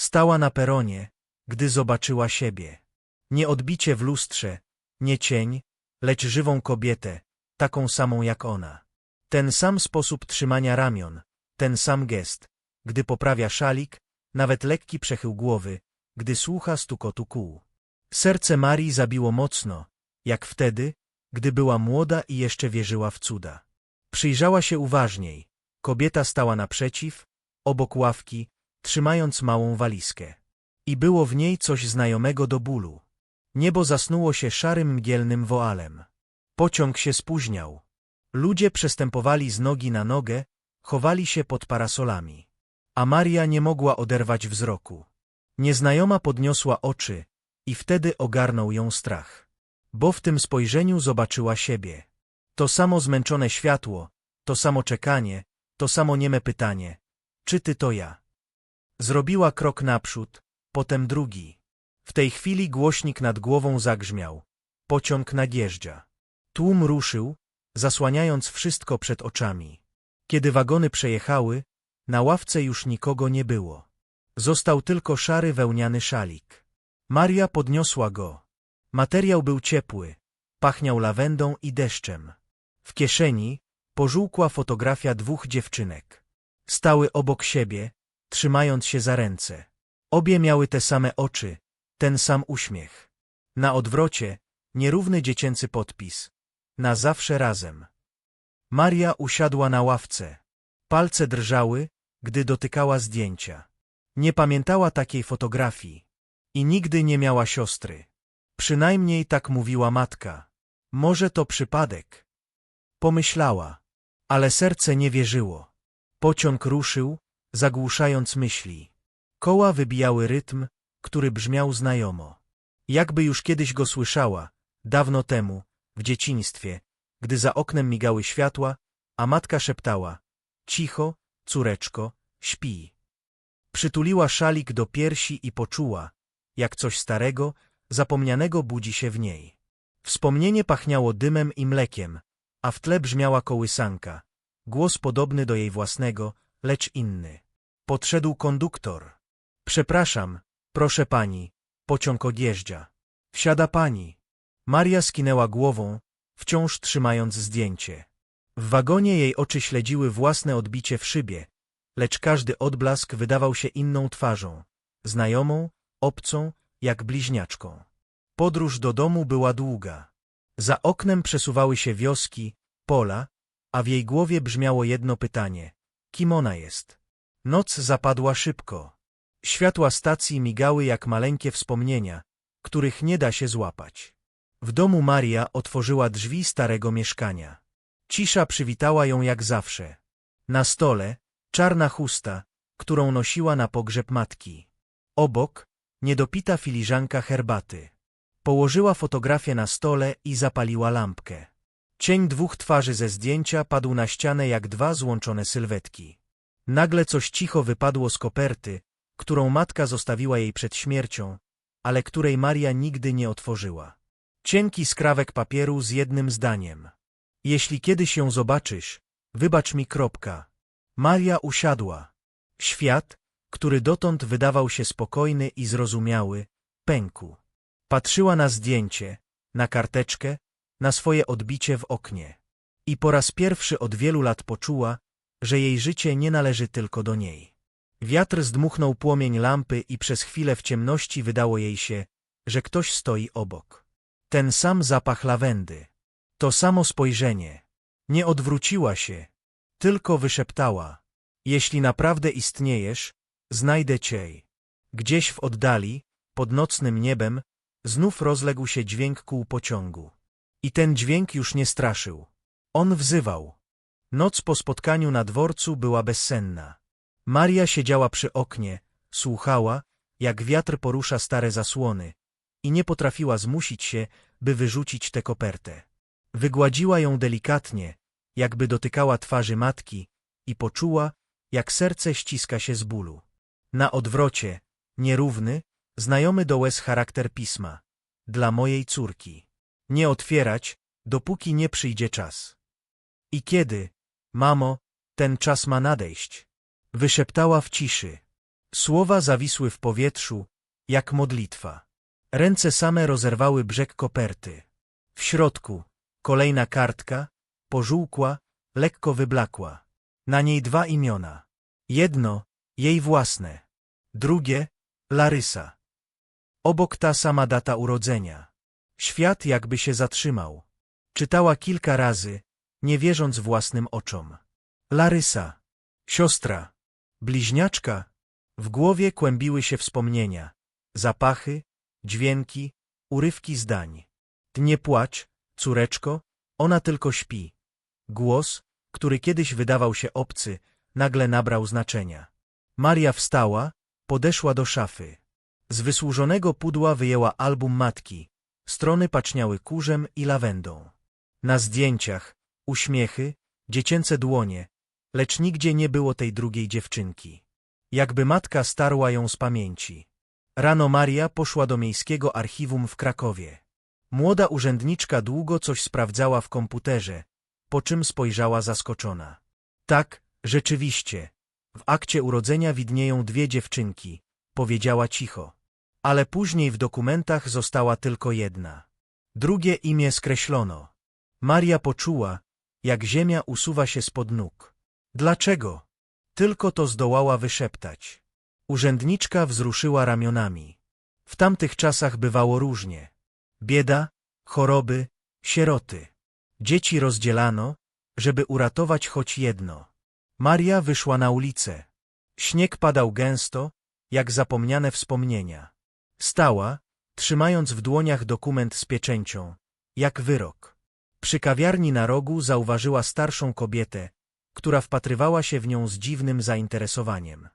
Stała na peronie, gdy zobaczyła siebie. Nie odbicie w lustrze, nie cień, lecz żywą kobietę, taką samą jak ona. Ten sam sposób trzymania ramion, ten sam gest, gdy poprawia szalik, nawet lekki przechył głowy, gdy słucha stukotu kół. Serce Marii zabiło mocno, jak wtedy, gdy była młoda i jeszcze wierzyła w cuda. Przyjrzała się uważniej. Kobieta stała naprzeciw, obok ławki, trzymając małą walizkę. I było w niej coś znajomego do bólu. Niebo zasnuło się szarym mgielnym woalem. Pociąg się spóźniał. Ludzie przestępowali z nogi na nogę, chowali się pod parasolami. A Maria nie mogła oderwać wzroku. Nieznajoma podniosła oczy i wtedy ogarnął ją strach. Bo w tym spojrzeniu zobaczyła siebie. To samo zmęczone światło, to samo czekanie, to samo nieme pytanie. Czy ty to ja? Zrobiła krok naprzód, potem drugi. W tej chwili głośnik nad głową zagrzmiał. Pociąg nadjeżdża. Tłum ruszył, zasłaniając wszystko przed oczami. Kiedy wagony przejechały, na ławce już nikogo nie było. Został tylko szary wełniany szalik. Maria podniosła go. Materiał był ciepły, pachniał lawendą i deszczem. W kieszeni pożółkła fotografia dwóch dziewczynek. Stały obok siebie, trzymając się za ręce. Obie miały te same oczy, ten sam uśmiech. Na odwrocie nierówny dziecięcy podpis. Na zawsze razem. Maria usiadła na ławce. Palce drżały, gdy dotykała zdjęcia. Nie pamiętała takiej fotografii. I nigdy nie miała siostry. Przynajmniej tak mówiła matka. Może to przypadek. Pomyślała, ale serce nie wierzyło. Pociąg ruszył, zagłuszając myśli. Koła wybijały rytm, który brzmiał znajomo. Jakby już kiedyś go słyszała, dawno temu, w dzieciństwie, gdy za oknem migały światła, a matka szeptała — cicho, córeczko, śpi. Przytuliła szalik do piersi i poczuła, jak coś starego, zapomnianego budzi się w niej. Wspomnienie pachniało dymem i mlekiem, a w tle brzmiała kołysanka, głos podobny do jej własnego, lecz inny. Podszedł konduktor. Przepraszam, proszę pani, pociąg odjeżdża. Wsiada pani. Maria skinęła głową, wciąż trzymając zdjęcie. W wagonie jej oczy śledziły własne odbicie w szybie, lecz każdy odblask wydawał się inną twarzą, znajomą, obcą, jak bliźniaczką. Podróż do domu była długa. Za oknem przesuwały się wioski, pola, a w jej głowie brzmiało jedno pytanie. Kim ona jest? Noc zapadła szybko. Światła stacji migały jak maleńkie wspomnienia, których nie da się złapać. W domu Maria otworzyła drzwi starego mieszkania. Cisza przywitała ją jak zawsze. Na stole czarna chusta, którą nosiła na pogrzeb matki. Obok niedopita filiżanka herbaty. Położyła fotografię na stole i zapaliła lampkę. Cień dwóch twarzy ze zdjęcia padł na ścianę jak dwa złączone sylwetki. Nagle coś cicho wypadło z koperty, którą matka zostawiła jej przed śmiercią, ale której Maria nigdy nie otworzyła. Cienki skrawek papieru z jednym zdaniem. Jeśli kiedyś ją zobaczysz, wybacz mi kropka. Maria usiadła. Świat, który dotąd wydawał się spokojny i zrozumiały, pękł. Patrzyła na zdjęcie, na karteczkę, na swoje odbicie w oknie. I po raz pierwszy od wielu lat poczuła, że jej życie nie należy tylko do niej. Wiatr zdmuchnął płomień lampy i przez chwilę w ciemności wydało jej się, że ktoś stoi obok. Ten sam zapach lawendy. To samo spojrzenie. Nie odwróciła się, tylko wyszeptała. Jeśli naprawdę istniejesz, znajdę cię. Gdzieś w oddali, pod nocnym niebem, znów rozległ się dźwięk kół pociągu. I ten dźwięk już nie straszył. On wzywał. Noc po spotkaniu na dworcu była bezsenna. Maria siedziała przy oknie, słuchała, jak wiatr porusza stare zasłony i nie potrafiła zmusić się, by wyrzucić tę kopertę. Wygładziła ją delikatnie, jakby dotykała twarzy matki i poczuła, jak serce ściska się z bólu. Na odwrocie, nierówny, znajomy do łez charakter pisma. Dla mojej córki. Nie otwierać, dopóki nie przyjdzie czas. I kiedy, mamo, ten czas ma nadejść? Wyszeptała w ciszy. Słowa zawisły w powietrzu, jak modlitwa. Ręce same rozerwały brzeg koperty. W środku kolejna kartka, pożółkła, lekko wyblakła. Na niej dwa imiona. Jedno, jej własne. Drugie, Larysa. Obok ta sama data urodzenia. Świat jakby się zatrzymał. Czytała kilka razy, nie wierząc własnym oczom. Larysa. Siostra. Bliźniaczka. W głowie kłębiły się wspomnienia. Zapachy, dźwięki, urywki zdań. Nie płacz, córeczko, ona tylko śpi. Głos, który kiedyś wydawał się obcy, nagle nabrał znaczenia. Maria wstała, podeszła do szafy. Z wysłużonego pudła wyjęła album matki. Strony paczniały kurzem i lawendą. Na zdjęciach uśmiechy, dziecięce dłonie, lecz nigdzie nie było tej drugiej dziewczynki. Jakby matka starła ją z pamięci. Rano Maria poszła do miejskiego archiwum w Krakowie. Młoda urzędniczka długo coś sprawdzała w komputerze, po czym spojrzała zaskoczona. Tak, rzeczywiście, w akcie urodzenia widnieją dwie dziewczynki, powiedziała cicho. Ale później w dokumentach została tylko jedna. Drugie imię skreślono. Maria poczuła, jak ziemia usuwa się spod nóg. Dlaczego? Tylko to zdołała wyszeptać. Urzędniczka wzruszyła ramionami. W tamtych czasach bywało różnie. Bieda, choroby, sieroty. Dzieci rozdzielano, żeby uratować choć jedno. Maria wyszła na ulicę. Śnieg padał gęsto, jak zapomniane wspomnienia. Stała, trzymając w dłoniach dokument z pieczęcią, jak wyrok. Przy kawiarni na rogu zauważyła starszą kobietę, która wpatrywała się w nią z dziwnym zainteresowaniem.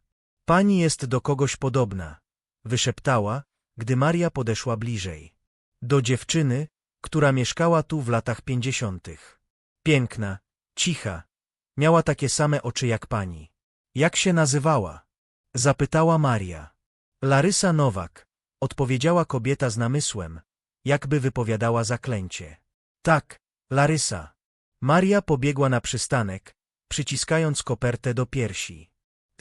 Pani jest do kogoś podobna, wyszeptała, gdy Maria podeszła bliżej. Do dziewczyny, która mieszkała tu w latach pięćdziesiątych. Piękna, cicha, miała takie same oczy jak pani. Jak się nazywała? Zapytała Maria. Larysa Nowak, odpowiedziała kobieta z namysłem, jakby wypowiadała zaklęcie. Tak, Larysa. Maria pobiegła na przystanek, przyciskając kopertę do piersi.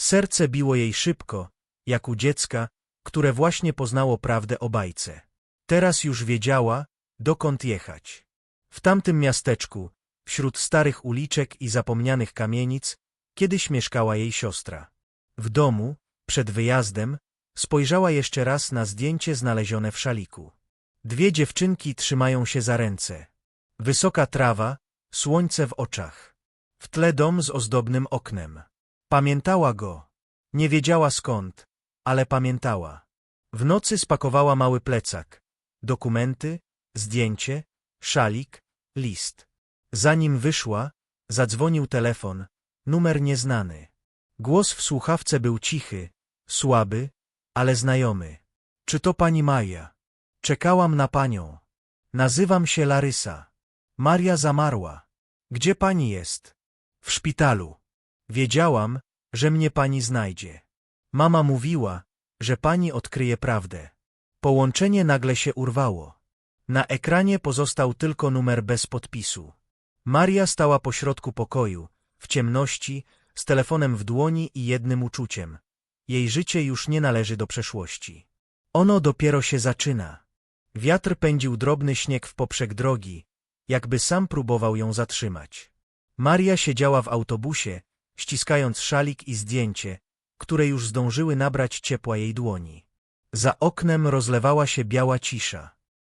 Serce biło jej szybko, jak u dziecka, które właśnie poznało prawdę o bajce. Teraz już wiedziała, dokąd jechać. W tamtym miasteczku, wśród starych uliczek i zapomnianych kamienic, kiedyś mieszkała jej siostra. W domu, przed wyjazdem, spojrzała jeszcze raz na zdjęcie znalezione w szaliku. Dwie dziewczynki trzymają się za ręce. Wysoka trawa, słońce w oczach. W tle dom z ozdobnym oknem. Pamiętała go. Nie wiedziała skąd, ale pamiętała. W nocy spakowała mały plecak. Dokumenty, zdjęcie, szalik, list. Zanim wyszła, zadzwonił telefon, numer nieznany. Głos w słuchawce był cichy, słaby, ale znajomy. Czy to pani Maja? Czekałam na panią. Nazywam się Larysa. Maria zamarła. Gdzie pani jest? W szpitalu. Wiedziałam, że mnie pani znajdzie. Mama mówiła, że pani odkryje prawdę. Połączenie nagle się urwało. Na ekranie pozostał tylko numer bez podpisu. Maria stała pośrodku pokoju, w ciemności, z telefonem w dłoni i jednym uczuciem. Jej życie już nie należy do przeszłości. Ono dopiero się zaczyna. Wiatr pędził drobny śnieg w poprzek drogi, jakby sam próbował ją zatrzymać. Maria siedziała w autobusie, ściskając szalik i zdjęcie, które już zdążyły nabrać ciepła jej dłoni. Za oknem rozlewała się biała cisza.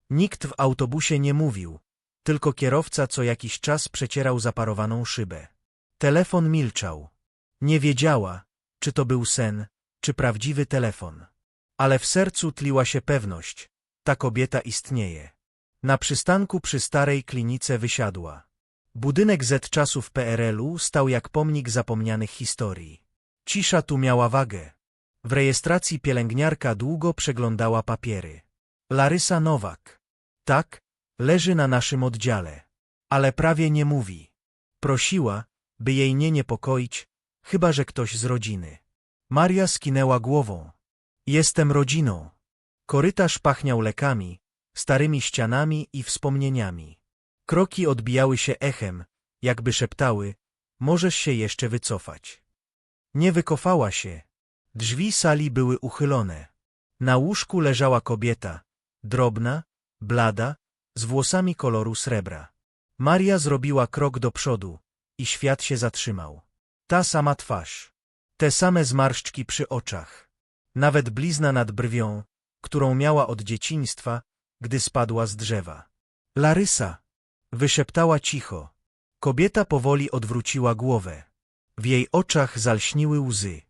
Nikt w autobusie nie mówił, tylko kierowca co jakiś czas przecierał zaparowaną szybę. Telefon milczał. Nie wiedziała, czy to był sen, czy prawdziwy telefon. Ale w sercu tliła się pewność, ta kobieta istnieje. Na przystanku przy starej klinice wysiadła. Budynek Z czasów PRL-u stał jak pomnik zapomnianych historii. Cisza tu miała wagę. W rejestracji pielęgniarka długo przeglądała papiery. Larysa Nowak. Tak, leży na naszym oddziale. Ale prawie nie mówi. Prosiła, by jej nie niepokoić, chyba że ktoś z rodziny. Maria skinęła głową. Jestem rodziną. Korytarz pachniał lekami, starymi ścianami i wspomnieniami. Kroki odbijały się echem, jakby szeptały, możesz się jeszcze wycofać. Nie wykofała się. Drzwi sali były uchylone. Na łóżku leżała kobieta, drobna, blada, z włosami koloru srebra. Maria zrobiła krok do przodu i świat się zatrzymał. Ta sama twarz, te same zmarszczki przy oczach, nawet blizna nad brwią, którą miała od dzieciństwa, gdy spadła z drzewa. Larysa! Wyszeptała cicho. Kobieta powoli odwróciła głowę. W jej oczach zalśniły łzy.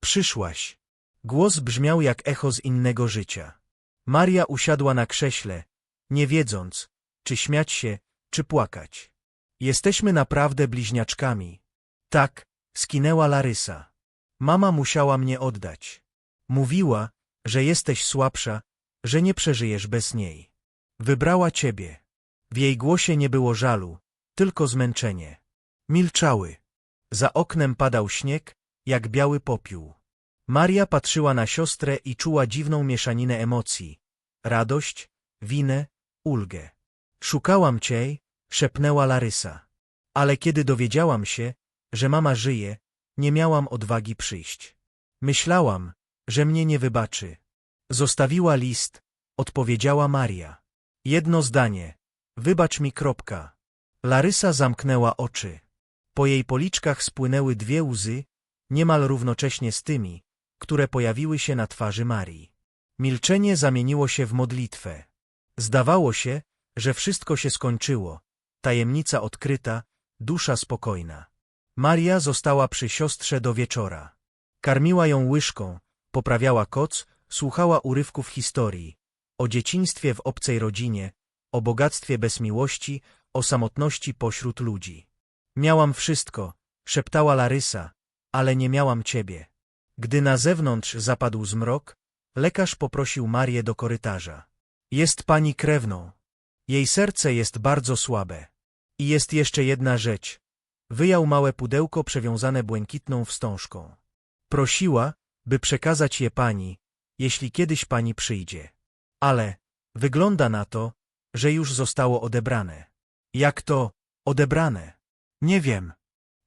Przyszłaś. Głos brzmiał jak echo z innego życia. Maria usiadła na krześle, nie wiedząc, czy śmiać się, czy płakać. Jesteśmy naprawdę bliźniaczkami. Tak, skinęła Larysa. Mama musiała mnie oddać. Mówiła, że jesteś słabsza, że nie przeżyjesz bez niej. Wybrała ciebie. W jej głosie nie było żalu, tylko zmęczenie. Milczały. Za oknem padał śnieg, jak biały popiół. Maria patrzyła na siostrę i czuła dziwną mieszaninę emocji. Radość, winę, ulgę. Szukałam cię, szepnęła Larysa. Ale kiedy dowiedziałam się, że mama żyje, nie miałam odwagi przyjść. Myślałam, że mnie nie wybaczy. Zostawiła list, odpowiedziała Maria. Jedno zdanie. Wybacz mi kropka. Larysa zamknęła oczy. Po jej policzkach spłynęły dwie łzy, niemal równocześnie z tymi, które pojawiły się na twarzy Marii. Milczenie zamieniło się w modlitwę. Zdawało się, że wszystko się skończyło, tajemnica odkryta, dusza spokojna. Maria została przy siostrze do wieczora. Karmiła ją łyżką, poprawiała koc, słuchała urywków historii, o dzieciństwie w obcej rodzinie, o bogactwie bez miłości, o samotności pośród ludzi. Miałam wszystko, szeptała Larysa, ale nie miałam ciebie. Gdy na zewnątrz zapadł zmrok, lekarz poprosił Marię do korytarza. Jest pani krewną. Jej serce jest bardzo słabe. I jest jeszcze jedna rzecz. Wyjął małe pudełko przewiązane błękitną wstążką. Prosiła, by przekazać je pani, jeśli kiedyś pani przyjdzie. Ale wygląda na to, że już zostało odebrane. Jak to odebrane? Nie wiem.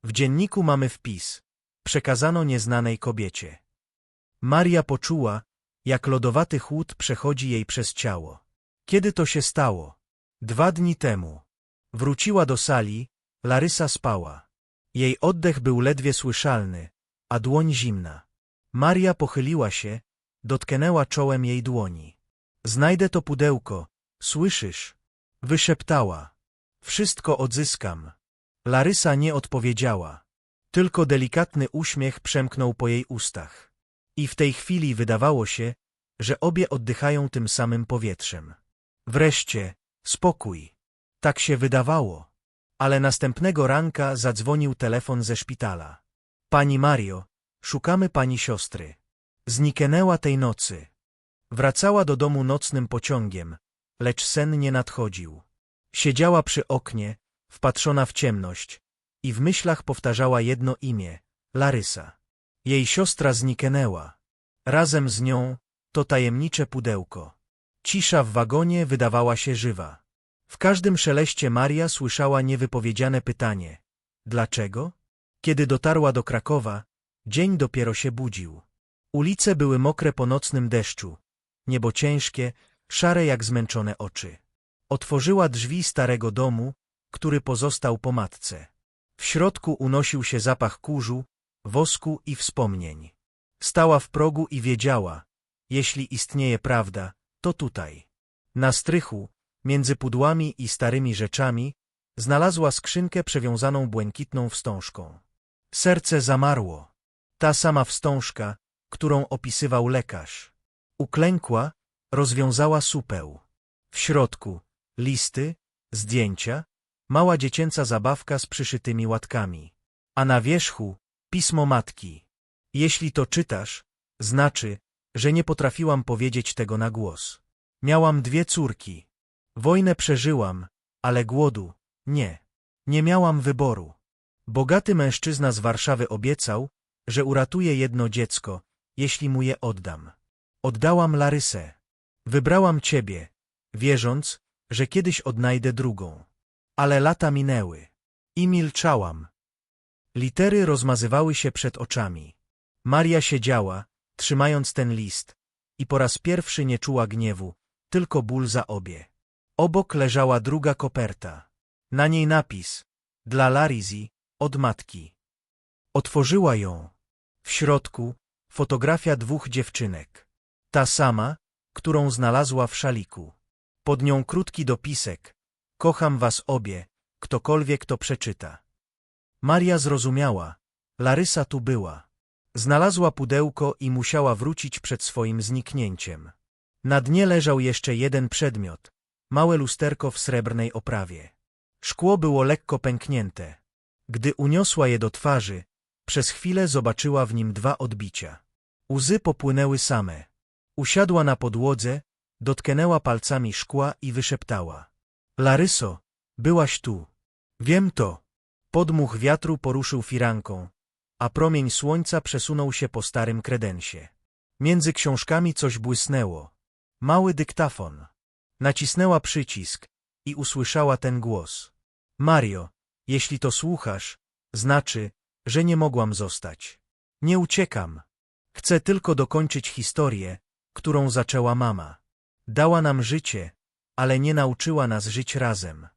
W dzienniku mamy wpis. Przekazano nieznanej kobiecie. Maria poczuła, jak lodowaty chłód przechodzi jej przez ciało. Kiedy to się stało? Dwa dni temu. Wróciła do sali, Larysa spała. Jej oddech był ledwie słyszalny, a dłoń zimna. Maria pochyliła się, dotknęła czołem jej dłoni. Znajdę to pudełko, słyszysz? Wyszeptała. Wszystko odzyskam. Larysa nie odpowiedziała. Tylko delikatny uśmiech przemknął po jej ustach. I w tej chwili wydawało się, że obie oddychają tym samym powietrzem. Wreszcie, spokój. Tak się wydawało. Ale następnego ranka zadzwonił telefon ze szpitala. Pani Mario, szukamy pani siostry. Zniknęła tej nocy. Wracała do domu nocnym pociągiem, lecz sen nie nadchodził. Siedziała przy oknie, wpatrzona w ciemność i w myślach powtarzała jedno imię – Larysa. Jej siostra zniknęła. Razem z nią to tajemnicze pudełko. Cisza w wagonie wydawała się żywa. W każdym szeleście Maria słyszała niewypowiedziane pytanie – dlaczego? Kiedy dotarła do Krakowa, dzień dopiero się budził. Ulice były mokre po nocnym deszczu, niebo ciężkie, szare jak zmęczone oczy. Otworzyła drzwi starego domu, który pozostał po matce. W środku unosił się zapach kurzu, wosku i wspomnień. Stała w progu i wiedziała, jeśli istnieje prawda, to tutaj. Na strychu, między pudłami i starymi rzeczami, znalazła skrzynkę przewiązaną błękitną wstążką. Serce zamarło. Ta sama wstążka, którą opisywał lekarz. Uklękła, rozwiązała supeł. W środku listy, zdjęcia, mała dziecięca zabawka z przyszytymi łatkami. A na wierzchu pismo matki. Jeśli to czytasz, znaczy, że nie potrafiłam powiedzieć tego na głos. Miałam dwie córki. Wojnę przeżyłam, ale głodu nie. Nie miałam wyboru. Bogaty mężczyzna z Warszawy obiecał, że uratuje jedno dziecko, jeśli mu je oddam. Oddałam Larysę. Wybrałam ciebie, wierząc, że kiedyś odnajdę drugą. Ale lata minęły. I milczałam. Litery rozmazywały się przed oczami. Maria siedziała, trzymając ten list, i po raz pierwszy nie czuła gniewu, tylko ból za obie. Obok leżała druga koperta. Na niej napis dla Larizi od matki. Otworzyła ją. W środku fotografia dwóch dziewczynek. Ta sama, którą znalazła w szaliku. Pod nią krótki dopisek. Kocham was obie, ktokolwiek to przeczyta. Maria zrozumiała. Larysa tu była. Znalazła pudełko i musiała wrócić przed swoim zniknięciem. Na dnie leżał jeszcze jeden przedmiot. Małe lusterko w srebrnej oprawie. Szkło było lekko pęknięte. Gdy uniosła je do twarzy, przez chwilę zobaczyła w nim dwa odbicia. Łzy popłynęły same. Usiadła na podłodze, dotknęła palcami szkła i wyszeptała. Laryso, byłaś tu. Wiem to. Podmuch wiatru poruszył firanką, a promień słońca przesunął się po starym kredensie. Między książkami coś błysnęło. Mały dyktafon. Nacisnęła przycisk i usłyszała ten głos. Mario, jeśli to słuchasz, znaczy, że nie mogłam zostać. Nie uciekam. Chcę tylko dokończyć historię, którą zaczęła mama. Dała nam życie, ale nie nauczyła nas żyć razem.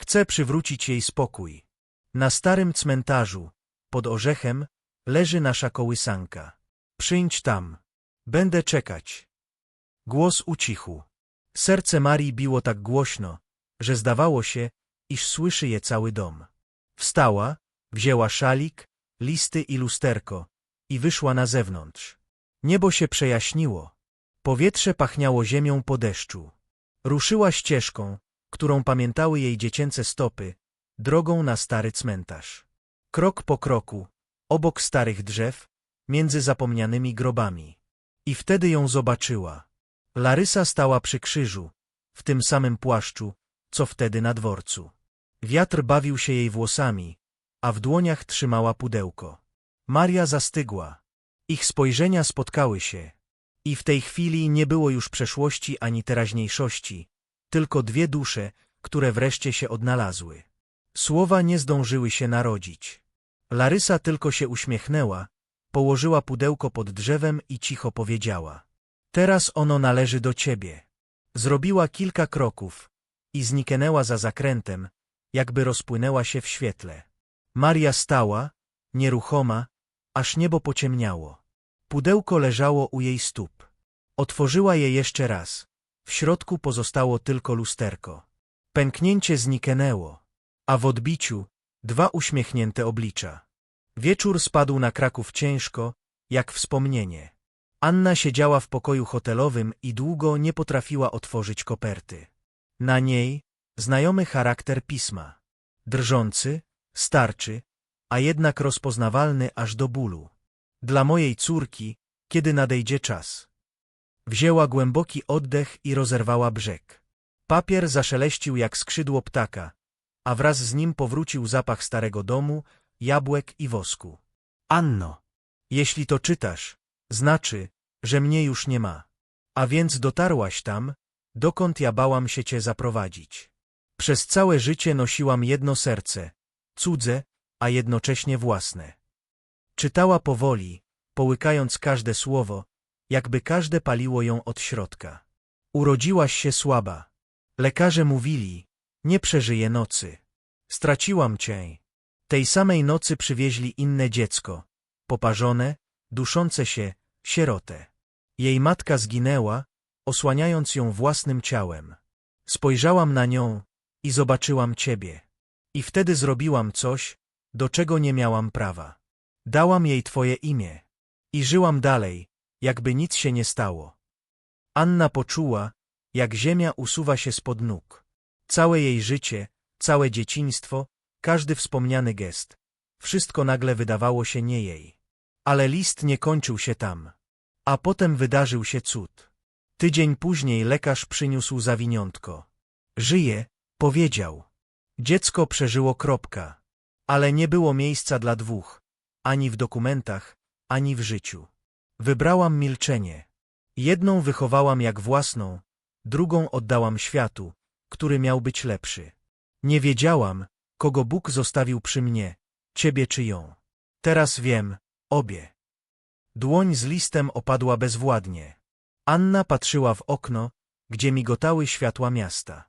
Chcę przywrócić jej spokój. Na starym cmentarzu, pod orzechem, leży nasza kołysanka. Przyjdź tam. Będę czekać. Głos ucichł. Serce Marii biło tak głośno, że zdawało się, iż słyszy je cały dom. Wstała, wzięła szalik, listy i lusterko i wyszła na zewnątrz. Niebo się przejaśniło. Powietrze pachniało ziemią po deszczu. Ruszyła ścieżką, którą pamiętały jej dziecięce stopy, drogą na stary cmentarz. Krok po kroku, obok starych drzew, między zapomnianymi grobami. I wtedy ją zobaczyła. Larysa stała przy krzyżu, w tym samym płaszczu, co wtedy na dworcu. Wiatr bawił się jej włosami, a w dłoniach trzymała pudełko. Maria zastygła. Ich spojrzenia spotkały się. I w tej chwili nie było już przeszłości ani teraźniejszości, tylko dwie dusze, które wreszcie się odnalazły. Słowa nie zdążyły się narodzić. Larysa tylko się uśmiechnęła, położyła pudełko pod drzewem i cicho powiedziała. Teraz ono należy do ciebie. Zrobiła kilka kroków i zniknęła za zakrętem, jakby rozpłynęła się w świetle. Maria stała, nieruchoma, aż niebo pociemniało. Pudełko leżało u jej stóp. Otworzyła je jeszcze raz. W środku pozostało tylko lusterko. Pęknięcie zniknęło, a w odbiciu dwa uśmiechnięte oblicza. Wieczór spadł na Kraków ciężko, jak wspomnienie. Anna siedziała w pokoju hotelowym i długo nie potrafiła otworzyć koperty. Na niej znajomy charakter pisma. Drżący, starczy, a jednak rozpoznawalny aż do bólu. Dla mojej córki, kiedy nadejdzie czas. Wzięła głęboki oddech i rozerwała brzeg. Papier zaszeleścił jak skrzydło ptaka, a wraz z nim powrócił zapach starego domu, jabłek i wosku. Anno, jeśli to czytasz, znaczy, że mnie już nie ma. A więc dotarłaś tam, dokąd ja bałam się cię zaprowadzić. Przez całe życie nosiłam jedno serce, cudze, a jednocześnie własne. Czytała powoli, połykając każde słowo, jakby każde paliło ją od środka. Urodziłaś się słaba. Lekarze mówili, nie przeżyje nocy. Straciłam cię. Tej samej nocy przywieźli inne dziecko, poparzone, duszące się, sierotę. Jej matka zginęła, osłaniając ją własnym ciałem. Spojrzałam na nią i zobaczyłam ciebie. I wtedy zrobiłam coś, do czego nie miałam prawa. Dałam jej twoje imię. I żyłam dalej, jakby nic się nie stało. Anna poczuła, jak ziemia usuwa się spod nóg. Całe jej życie, całe dzieciństwo, każdy wspomniany gest, wszystko nagle wydawało się nie jej. Ale list nie kończył się tam. A potem wydarzył się cud. Tydzień później lekarz przyniósł zawiniątko. Żyje, powiedział. Dziecko przeżyło kropka. Ale nie było miejsca dla dwóch, ani w dokumentach, ani w życiu. Wybrałam milczenie. Jedną wychowałam jak własną, drugą oddałam światu, który miał być lepszy. Nie wiedziałam, kogo Bóg zostawił przy mnie, ciebie czy ją. Teraz wiem, obie. Dłoń z listem opadła bezwładnie. Anna patrzyła w okno, gdzie migotały światła miasta.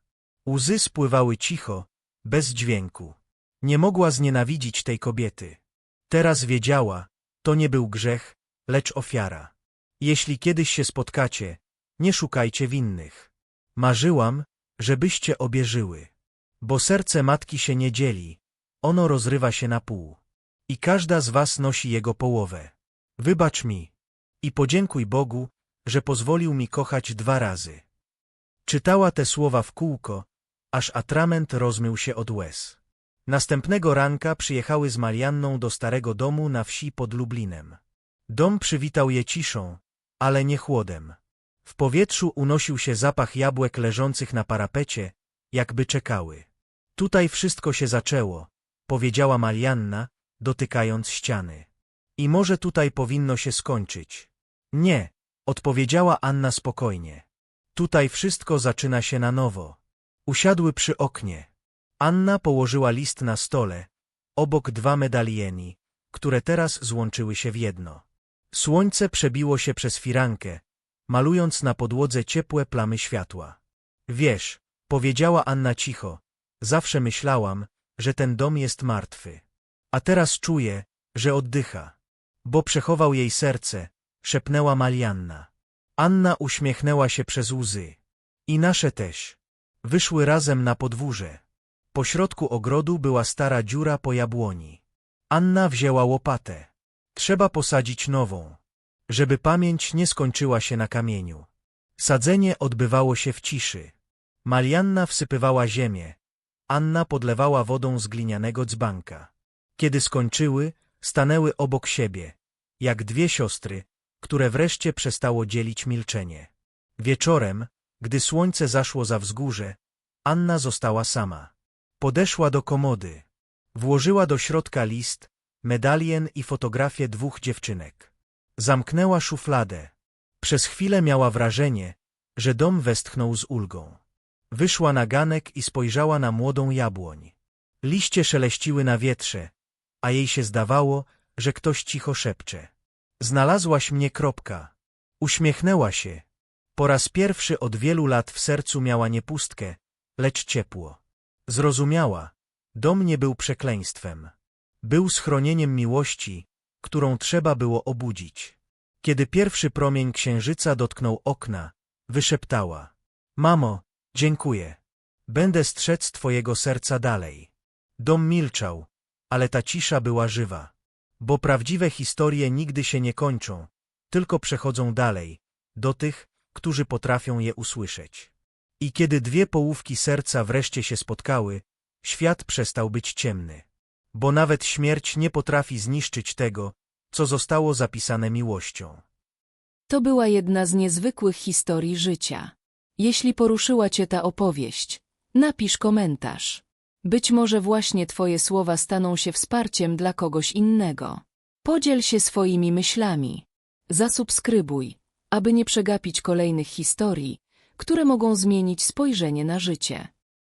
Łzy spływały cicho, bez dźwięku. Nie mogła znienawidzić tej kobiety. Teraz wiedziała, to nie był grzech, lecz ofiara. Jeśli kiedyś się spotkacie, nie szukajcie winnych. Marzyłam, żebyście obie żyły. Bo serce matki się nie dzieli, ono rozrywa się na pół. I każda z was nosi jego połowę. Wybacz mi i podziękuj Bogu, że pozwolił mi kochać dwa razy. Czytała te słowa w kółko, aż atrament rozmył się od łez. Następnego ranka przyjechały z Marianną do starego domu na wsi pod Lublinem. Dom przywitał je ciszą, ale nie chłodem. W powietrzu unosił się zapach jabłek leżących na parapecie, jakby czekały. Tutaj wszystko się zaczęło, powiedziała Marianna, dotykając ściany. I może tutaj powinno się skończyć. Nie, odpowiedziała Anna spokojnie. Tutaj wszystko zaczyna się na nowo. Usiadły przy oknie. Anna położyła list na stole, obok dwa medalieni, które teraz złączyły się w jedno. Słońce przebiło się przez firankę, malując na podłodze ciepłe plamy światła. Wiesz, powiedziała Anna cicho, zawsze myślałam, że ten dom jest martwy. A teraz czuję, że oddycha. Bo przechował jej serce, szepnęła Marianna. Anna uśmiechnęła się przez łzy. I nasze też. Wyszły razem na podwórze. Po środku ogrodu była stara dziura po jabłoni. Anna wzięła łopatę. Trzeba posadzić nową, żeby pamięć nie skończyła się na kamieniu. Sadzenie odbywało się w ciszy. Marianna wsypywała ziemię. Anna podlewała wodą z glinianego dzbanka. Kiedy skończyły, stanęły obok siebie, jak dwie siostry, które wreszcie przestało dzielić milczenie. Wieczorem, gdy słońce zaszło za wzgórze, Anna została sama. Podeszła do komody. Włożyła do środka list, medalien i fotografię dwóch dziewczynek. Zamknęła szufladę. Przez chwilę miała wrażenie, że dom westchnął z ulgą. Wyszła na ganek i spojrzała na młodą jabłoń. Liście szeleściły na wietrze, a jej się zdawało, że ktoś cicho szepcze. Znalazłaś mnie kropka. Uśmiechnęła się. Po raz pierwszy od wielu lat w sercu miała nie pustkę, lecz ciepło. Zrozumiała. Dom nie był przekleństwem. Był schronieniem miłości, którą trzeba było obudzić. Kiedy pierwszy promień księżyca dotknął okna, wyszeptała. Mamo, dziękuję. Będę strzec twojego serca dalej. Dom milczał, ale ta cisza była żywa. Bo prawdziwe historie nigdy się nie kończą, tylko przechodzą dalej, do tych, którzy potrafią je usłyszeć. I kiedy dwie połówki serca wreszcie się spotkały, świat przestał być ciemny. Bo nawet śmierć nie potrafi zniszczyć tego, co zostało zapisane miłością. To była jedna z niezwykłych historii życia. Jeśli poruszyła Cię ta opowieść, napisz komentarz. Być może właśnie Twoje słowa staną się wsparciem dla kogoś innego. Podziel się swoimi myślami. Zasubskrybuj, aby nie przegapić kolejnych historii, które mogą zmienić spojrzenie na życie.